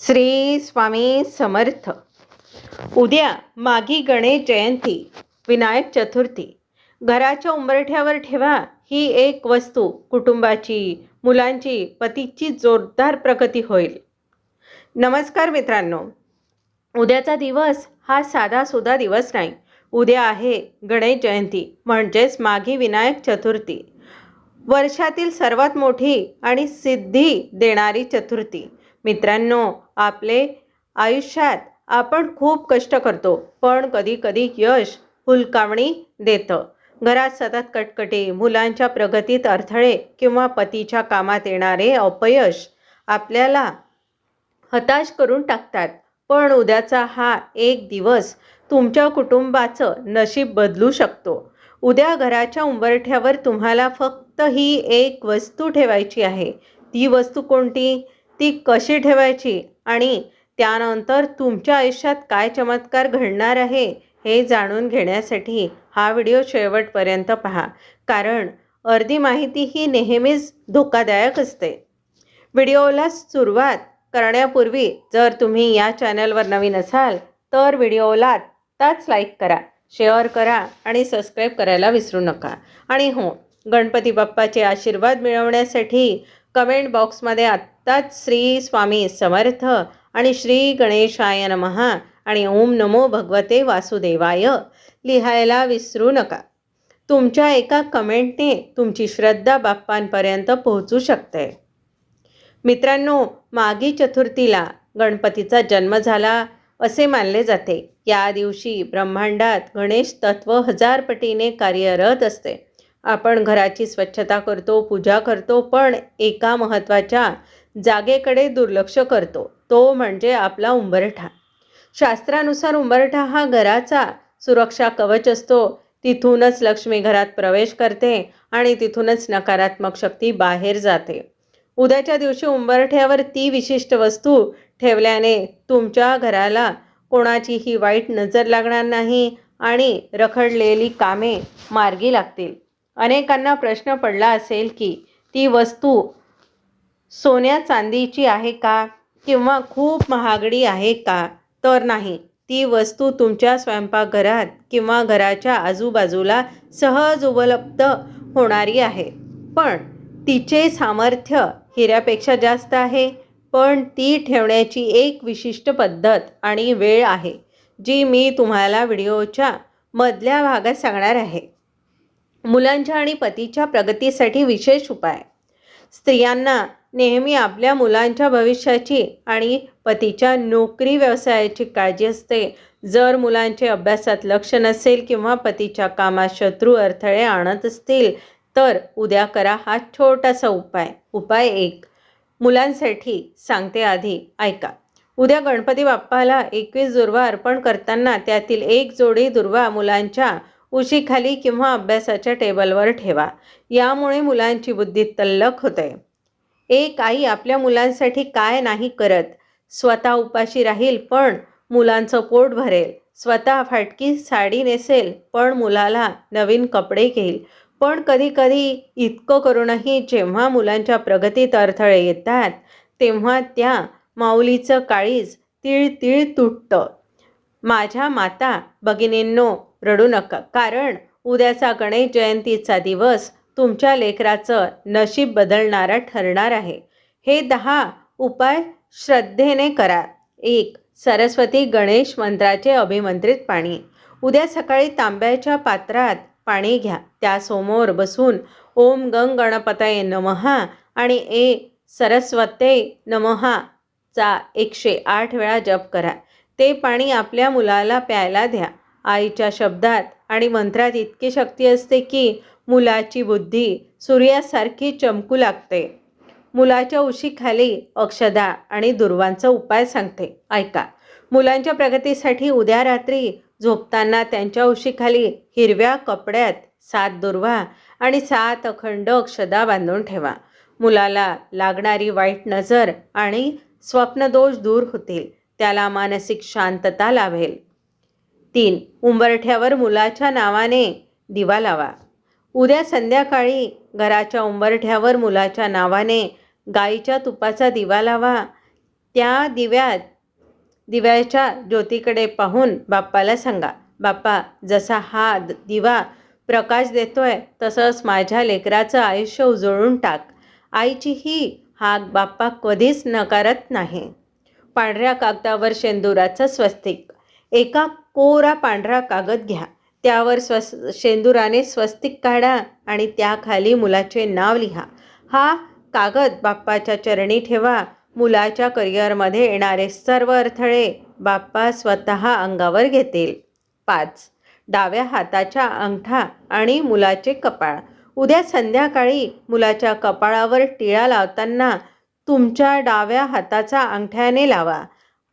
श्री स्वामी समर्थ. उद्या मागी गणेश जयंती विनायक चतुर्थी. घराच्या उंबरठ्यावर ठेवा ही एक वस्तू कुटुंबाची मुलांची पतीची जोरदार प्रगती होईल. नमस्कार मित्रांनो. उद्याचा दिवस हा साधा दिवस नाही. उद्या आहे गणेश जयंती म्हणजेच माघी विनायक चतुर्थी. वर्षातील सर्वात मोठी आणि सिद्धी देणारी चतुर्थी. मित्रांनो आपले आयुष्यात आपण खूप कष्ट करतो पण कधी कधी यश हुलकावणी देतं. घरात सतत कटकटी मुलांच्या प्रगतीत अडथळे किंवा पतीच्या कामात येणारे अपयश आपल्याला हताश करून टाकतात. पण उद्याचा हा एक दिवस तुमच्या कुटुंबाचं नशीब बदलू शकतो. उद्या घराच्या उंबरठ्यावर तुम्हाला फक्त ही एक वस्तू ठेवायची आहे. ती वस्तू कोणती? ती कशी ठेवायची आणि त्यानंतर तुमच्या आयुष्यात काय चमत्कार घडणार आहे हे जाणून घेण्यासाठी हा व्हिडिओ शेवटपर्यंत पहा. कारण अर्धी माहिती ही नेहमीच धोकादायक असते. व्हिडिओला सुरुवात करण्यापूर्वी जर तुम्ही या चॅनलवर नवीन असाल तर व्हिडिओला आत्ताच लाईक करा शेअर करा आणि सबस्क्राईब करायला विसरू नका. आणि हो गणपती बाप्पाचे आशीर्वाद मिळवण्यासाठी कमेंट बॉक्समध्ये आत्ताच श्री स्वामी समर्थ आणि श्री गणेशाय नमहा आणि ओम नमो भगवते वासुदेवाय लिहायला विसरू नका. तुमच्या एका कमेंटने तुमची श्रद्धा बाप्पांपर्यंत पोहोचू शकते. मित्रांनो मागी चतुर्थीला गणपतीचा जन्म झाला असे मानले जाते. या दिवशी ब्रह्मांडात गणेश तत्व हजार पटीने कार्यरत असते. आपण घराची स्वच्छता करतो पूजा करतो पण एका महत्त्वाच्या जागेकडे दुर्लक्ष करतो तो म्हणजे आपला उंबरठा. शास्त्रानुसार उंबरठा हा घराचा सुरक्षा कवच असतो. तिथूनच लक्ष्मी घरात प्रवेश करते आणि तिथूनच नकारात्मक शक्ती बाहेर जाते. उद्याच्या दिवशी उंबरठ्यावर ती विशिष्ट वस्तू ठेवल्याने तुमच्या घराला कोणाचीही वाईट नजर लागणार नाही आणि रखडलेली कामे मार्गी लागतील. अनेकांना प्रश्न पडला असेल की ती वस्तू सोन्या चांदीची आहे का किंवा खूप महागडी आहे का? तर नाही ती वस्तू तुमच्या स्वयंपाकघरात किंवा घराच्या आजूबाजूला सहज उपलब्ध होणारी आहे. पण तिचे सामर्थ्य हिऱ्यापेक्षा जास्त आहे. पण ती ठेवण्याची एक विशिष्ट पद्धत आणि वेळ आहे जी मी तुम्हाला व्हिडिओच्या मधल्या भागात सांगणार आहे. मुलांच्या आणि पतीच्या प्रगतीसाठी विशेष उपाय. स्त्रियांना नेहमी आपल्या मुलांच्या भविष्याची आणि पतीच्या नोकरी व्यवसायाची काळजी असते. जर मुलांचे अभ्यासात लक्ष नसेल किंवा पतीच्या कामात शत्रू अडथळे आणत असतील तर उद्या करा हा छोटासा उपाय. उपाय एक. मुलांसाठी सांगते आधी ऐका. उद्या गणपती बाप्पाला एकवीस दुर्वा अर्पण करताना त्यातील एक जोडी दुर्वा मुलांच्या उशीखाली किंवा अभ्यासाच्या टेबलवर ठेवा. यामुळे मुलांची बुद्धी तल्लख होते. एक आई आपल्या मुलांसाठी काय नाही करत. स्वतः उपाशी राहील पण मुलांचं पोट भरेल. स्वतः फाटकी साडी नेसेल पण मुलाला नवीन कपडे घेईल. पण कधीकधी इतकं करूनही जेव्हा मुलांच्या प्रगतीत अडथळे येतात तेव्हा त्या माऊलीचं काळीज तीळ तिळ तुटतं. माझ्या माता भगिनींनो रडू नका. कारण उद्याचा गणेश जयंतीचा दिवस तुमच्या लेकराचं नशीब बदलणारा ठरणार आहे. हे दहा उपाय श्रद्धेने करा. एक सरस्वती गणेश मंत्राचे अभिमंत्रित पाणी. उद्या सकाळी तांब्याच्या पात्रात पाणी घ्या. त्यासमोर बसून ओम गंग गणपतये नमहा आणि ए सरस्वते नमहा चा एकशे आठ वेळा जप करा. ते पाणी आपल्या मुलाला प्यायला द्या. आईच्या शब्दात आणि मंत्रात इतकी शक्ती असते की मुलाची बुद्धी सूर्यासारखी चमकू लागते. मुलाच्या उशीखाली अक्षदा आणि दुर्वांचा उपाय सांगते. ऐका. मुलांच्या प्रगतीसाठी उद्या रात्री झोपताना त्यांच्या उशीखाली हिरव्या कपड्यात सात दुर्वा आणि सात अखंड अक्षदा बांधून ठेवा. मुलाला लागणारी वाईट नजर आणि स्वप्नदोष दूर होतील. त्याला मानसिक शांतता लाभेल. तीन. उंबरठ्यावर मुलाच्या नावाने दिवा लावा. उद्या संध्याकाळी घराच्या उंबरठ्यावर मुलाच्या नावाने गाईच्या तुपाचा दिवा लावा. त्या दिव्यात दिव्याच्या ज्योतीकडे पाहून बाप्पाला सांगा बाप्पा जसा हा द- दिवा प्रकाश देतोय तसंच माझ्या लेकराचं आयुष्य उजळून टाक. आईची ही हाक बाप्पा कधीच नकारत नाही. पांढऱ्या कागदावर शेंदुराचं स्वस्तिक. एका कोरा पांढरा कागद घ्या. त्यावर स्वस् शेंदुराने स्वस्तिक काढा आणि त्याखाली मुलाचे नाव लिहा. हा कागद बाप्पाच्या चरणी ठेवा. मुलाच्या करिअरमध्ये येणारे सर्व अडथळे बाप्पा स्वतः अंगावर घेतील. पाच. डाव्या हाताच्या अंगठा आणि मुलाचे कपाळ. उद्या संध्याकाळी मुलाच्या कपाळावर टिळा लावताना तुमच्या डाव्या हाताचा अंगठ्याने लावा.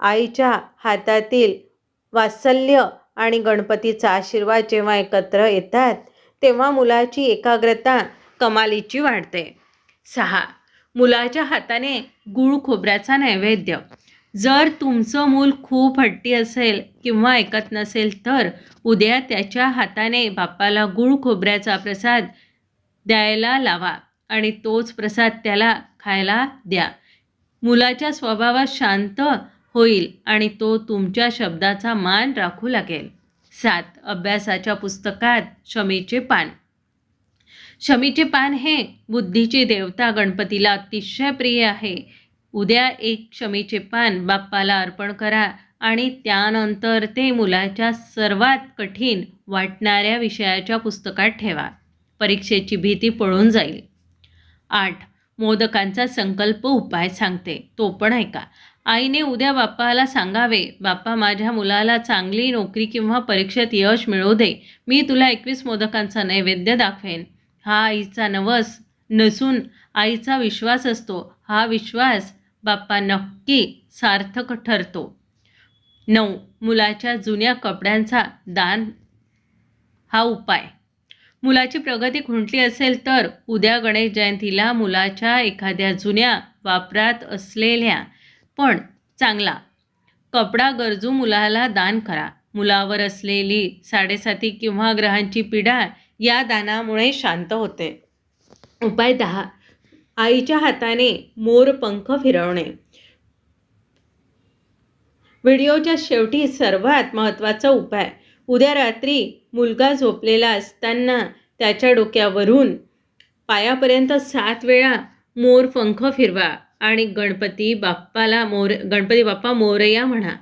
आईच्या हातातील वात्सल्य आणि गणपतीचा आशीर्वाद जेव्हा एकत्र येतात तेव्हा मुलाची एकाग्रता कमालीची वाढते. सहा मुलाच्या हाताने गुळ खोबऱ्याचा नैवेद्य. जर तुमचं मूल खूप हट्टी असेल किंवा ऐकत नसेल तर उद्या त्याच्या हाताने बापाला गुळ खोबऱ्याचा प्रसाद द्यायला लावा आणि तोच प्रसाद त्याला खायला द्या. मुलाच्या स्वभावात शांत होईल आणि तो तुमच्या शब्दाचा मान राखू लागेल. सात. अभ्यासाच्या पुस्तकात शमीचे पान. शमीचे पान हे बुद्धीची देवता गणपतीला अतिशय प्रिय आहे. उद्या एक शमीचे पान बाप्पाला अर्पण करा आणि त्यानंतर ते मुलाच्या सर्वात कठीण वाटणाऱ्या विषयाच्या पुस्तकात ठेवा. परीक्षेची भीती पळून जाईल. आठ. मोदकांचा संकल्प उपाय सांगते. तो पण ऐका. आईने उद्या बाप्पाला सांगावे बाप्पा माझ्या मुलाला चांगली नोकरी किंवा परीक्षेत यश मिळवू दे. मी तुला एकवीस मोदकांचा नैवेद्य दाखवेन. हा आईचा नवस नसून आईचा विश्वास असतो. हा विश्वास बाप्पा नक्की सार्थक ठरतो. नऊ मुलाच्या जुन्या कपड्यांचा दान हा उपाय. मुलाची प्रगती खुंटली असेल तर उद्या गणेश जयंतीला मुलाच्या एखाद्या जुन्या वापरात असलेल्या पण चांगला. कपडा गरजू मुलाला दान करा. मुलावर असलेली साडेसाती किंवा ग्रहांची पिढा या दानामुळे शांत होते. उपाय दहा. आईच्या हाताने मोर पंख फिरवणे. व्हिडिओच्या शेवटी सर्वात महत्त्वाचा उपाय. उद्या रात्री मुलगा झोपलेला असताना त्याच्या डोक्यावरून पायापर्यंत सात वेळा मोर पंख फिरवा. आणि गणपती बाप्पाला मोर गणपती बाप्पा मोरया म्हणा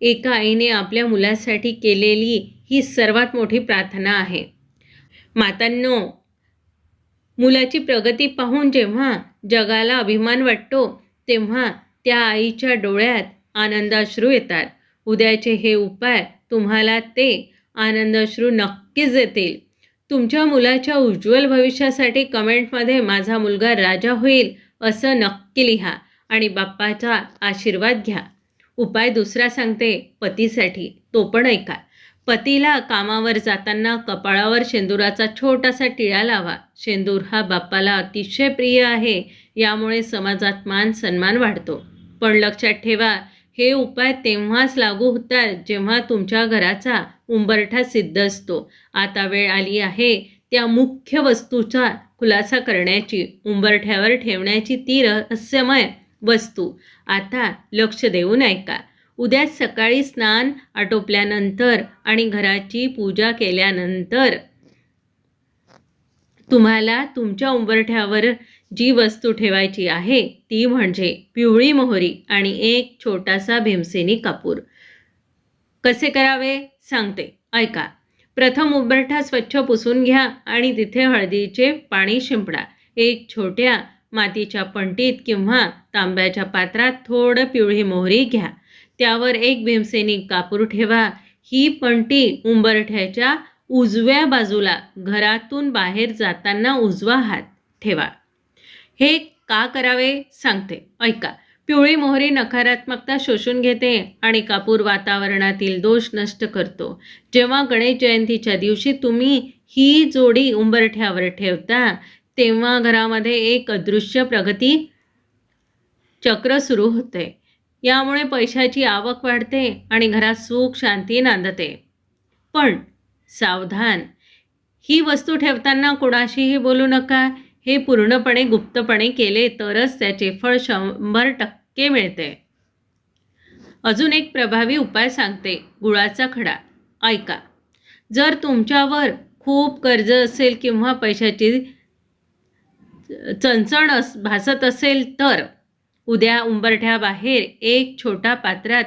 एका आईने आपल्या मुलासाठी केलेली ही सर्वात मोठी प्रार्थना आहे. मातांनो मुलाची प्रगती पाहून जेव्हा जगाला अभिमान वाटतो तेव्हा त्या आईच्या डोळ्यात आनंदाश्रू येतात. उद्याचे हे उपाय तुम्हाला ते आनंदाश्रू नक्कीच देतील. तुमच्या मुलाच्या उज्ज्वल भविष्यासाठी कमेंटमध्ये माझा मुलगा राजा होईल असं नक्की लिहा आणि बाप्पाचा आशीर्वाद घ्या. उपाय दुसरा सांगते पतीसाठी तो पण ऐका. पतीला कामावर जाताना कपाळावर शेंदुराचा छोटासा टिळा लावा. शेंदूर हा बाप्पाला अतिशय प्रिय आहे यामुळे समाजात मान सन्मान वाढतो. पण लक्षात ठेवा हे उपाय तेव्हाच लागू होतात जेव्हा तुमच्या घराचा उंबरठा सिद्ध असतो. आता वेळ आली आहे त्या मुख्य वस्तूचा खुलासा करण्याची उंबरठ्यावर ठेवण्याची ती रहस्यमय वस्तू. आता लक्ष देऊन ऐका. उद्या सकाळी स्नान आटोपल्यानंतर आणि घराची पूजा केल्यानंतर तुम्हाला तुमच्या उंबरठ्यावर जी वस्तू ठेवायची आहे ती म्हणजे पिवळी मोहरी आणि एक छोटासा भीमसेनी कापूर. कसे करावे? सांगते. ऐका. प्रथम उंबरठा स्वच्छ पुसून घ्या आणि तिथे हळदीचे पाणी शिंपडा. एक छोट्या मातीच्या पंटीत किंवा तांब्याच्या पात्रात थोडं पिवळी मोहरी घ्या. त्यावर एक भीमसेनी कापूर ठेवा. ही पंटी उंबरठ्याच्या उजव्या बाजूला घरातून बाहेर जाताना उजवा हात ठेवा. हे का करावे? सांगते. ऐका. पिवळी मोहरी नकारात्मकता शोषून घेते आणि कापूर वातावरणातील दोष नष्ट करतो. जेव्हा गणेश जयंतीच्या दिवशी तुम्ही ही जोडी उंबरठ्यावर ठेवता तेव्हा घरामध्ये एक अदृश्य प्रगती चक्र सुरू होते. यामुळे पैशाची आवक वाढते आणि घरात सुख शांती नांदते. पण सावधान ही वस्तू ठेवताना कोणाशीही बोलू नका. हे पूर्णपणे गुप्तपणे केले तरच त्याचे फळ शंभर टक्के मिळते. अजून एक प्रभावी उपाय सांगते गुळाचा खडा. ऐका जर तुमच्यावर खूप कर्ज असेल किंवा पैशाची चणचण अस भासत असेल तर उद्या उंबरठ्याबाहेर एक छोटा पात्रात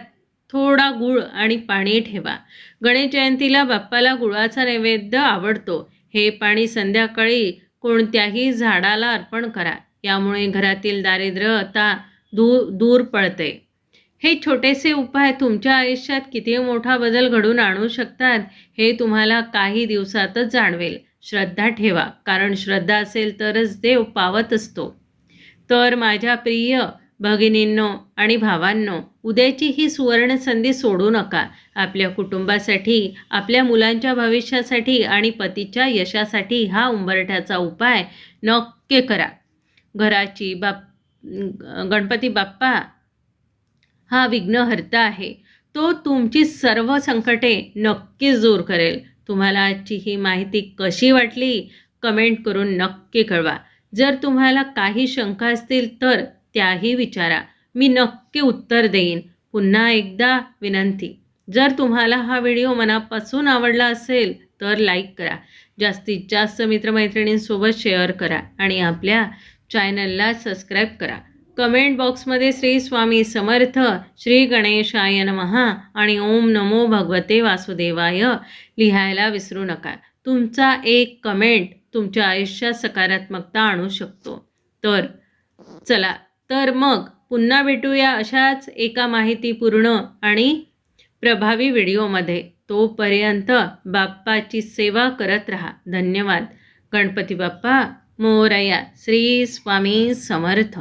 थोडा गुळ आणि पाणी ठेवा. गणेश जयंतीला बाप्पाला गुळाचा नैवेद्य आवडतो. हे पाणी संध्याकाळी कोणत्याही झाडाला अर्पण करा. यामुळे घरातील दारिद्र्यता दूर दूर पळते हे छोटेसे उपाय तुमच्या आयुष्यात किती मोठा बदल घडून आणू शकतात हे तुम्हाला काही दिवसातच जाणवेल. श्रद्धा ठेवा कारण श्रद्धा असेल तरच देव पावत असतो. तर माझ्या प्रिय भगिनींनो आणि भावांनो उद्याची ही सुवर्ण संधी सोडू नका. आपल्या कुटुंबासाठी आपल्या मुलांच्या भविष्यासाठी आणि पतीच्या यशासाठी हा उंबरठ्याचा उपाय नक्की करा. घराची बाप गणपती बाप्पा हा विघ्नहर्ता आहे. तो तुमची सर्व संकटे नक्कीच दूर करेल. तुम्हाला आजची ही माहिती कशी वाटली? कमेंट करून नक्की कळवा. जर तुम्हाला काही शंका असतील तर त्याही विचारा. मी नक्की उत्तर देईन. पुन्हा एकदा विनंती. जर तुम्हाला हा व्हिडिओ मनापासून आवडला असेल तर लाईक करा. जास्तीत जास्त मित्रमैत्रिणींसोबत शेअर करा आणि आपल्या चॅनलला सबस्क्राईब करा. कमेंट बॉक्समध्ये श्री स्वामी समर्थ श्री गणेशाय नमहा आणि ओम नमो भगवते वासुदेवाय लिहायला विसरू नका. तुमचा एक कमेंट तुमच्या आयुष्यात सकारात्मकता आणू शकतो. तर चला तर मग पुन्हा भेटूया अशाच एका माहितीपूर्ण आणि प्रभावी व्हिडिओमध्ये. तोपर्यंत बाप्पाची सेवा करत राहा. धन्यवाद. गणपती बाप्पा मोरया श्री स्वामी समर्थ.